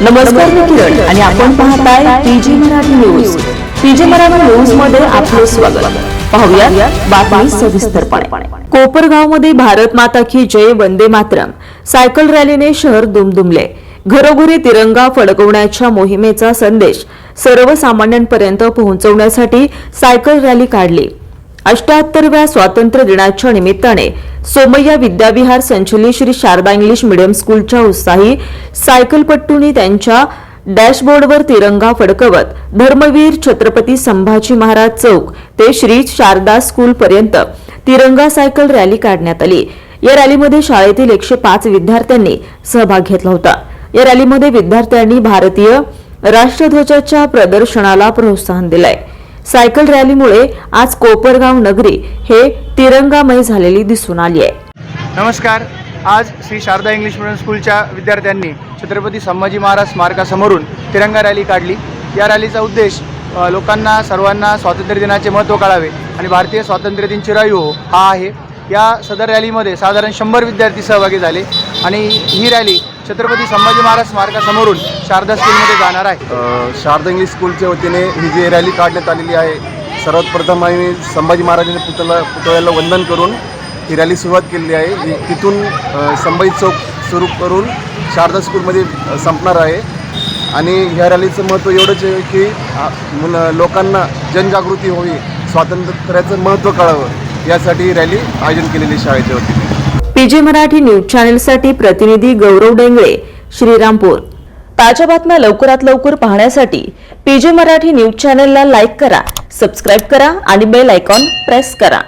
नमस्कार मी किरण आणि आपण पाहताय P G Marathi news. P G Marathi न्यूजमध्ये आपले स्वागत. पाहूया बातमी सविस्तरपणे. कोपरगावमध्ये भारत माता की जय वंदे मातरम. सायकल रॅलीने शहर दुमदुमले. घरोघरी तिरंगा फडकवण्याच्या मोहिमेचा संदेश सर्वसामान्यांपर्यंत पोहोचवण्यासाठी सायकल रॅली काढली. अष्ट्याहत्तरव्या स्वातंत्र्य दिनाच्या निमित्ताने सोमय्या विद्याविहार संचलित श्री शारदा इंग्लिश मिडियम स्कूलच्या उत्साही सायकलपट्टूंनी त्यांच्या डॅशबोर्डवर तिरंगा फडकवत धर्मवीर छत्रपती संभाजी महाराज चौक ते श्री शारदा स्कूल पर्यंत तिरंगा सायकल रॅली काढण्यात आली. या रॅलीमध्ये शाळेतील एकशे पाच विद्यार्थ्यांनी सहभाग घेतला होता. या रॅलीमध्ये विद्यार्थ्यांनी भारतीय राष्ट्रध्वजाच्या प्रदर्शनाला प्रोत्साहन दिलंय. सायकल रॅलीमुळे आज कोपरगाव नगरी हे तिरंगामय झालेली दिसून आली आहे. नमस्कार. आज श्री शारदा इंग्लिश मिडियम स्कूलच्या विद्यार्थ्यांनी छत्रपती संभाजी महाराज स्मारकासमोरून तिरंगा रॅली काढली. या रॅलीचा उद्देश लोकांना सर्वांना स्वातंत्र्य दिनाचे महत्त्व कळावे आणि भारतीय स्वातंत्र्य दिन चिरायू हो हा आहे. या सदर रॅलीमध्ये साधारण शंभर विद्यार्थी सहभागी झाले आणि ही रॅली छत्रपती संभाजी महाराज स्मारकासमोरून शारदा स्कूलमध्ये जाणार आहे. शारदा इंग्लिश स्कूलच्या वतीने ही जी रॅली काढण्यात आलेली आहे सर्वात प्रथम आम्ही संभाजी महाराजांच्या पुतळा पुतळ्याला वंदन करून ही रॅली सुरुवात केलेली आहे. तिथून संभाजी चौक सुरू करून शारदा स्कूलमध्ये संपणार आहे. आणि ह्या रॅलीचं महत्त्व एवढंच आहे की लोकांना जनजागृती होवी स्वातंत्र्याचं महत्त्व कळावं यासाठी ही रॅली आयोजन केलेली शाळेच्या वतीने. पीजे मराठी न्यूज चॅनेलसाठी प्रतिनिधी गौरव डेंगळे श्रीरामपूर. ताज्या बातम्या लवकरात लवकर पाहण्यासाठी पीजे मराठी न्यूज चॅनेलला लाईक करा सबस्क्राईब करा आणि बेल आयकॉन प्रेस करा.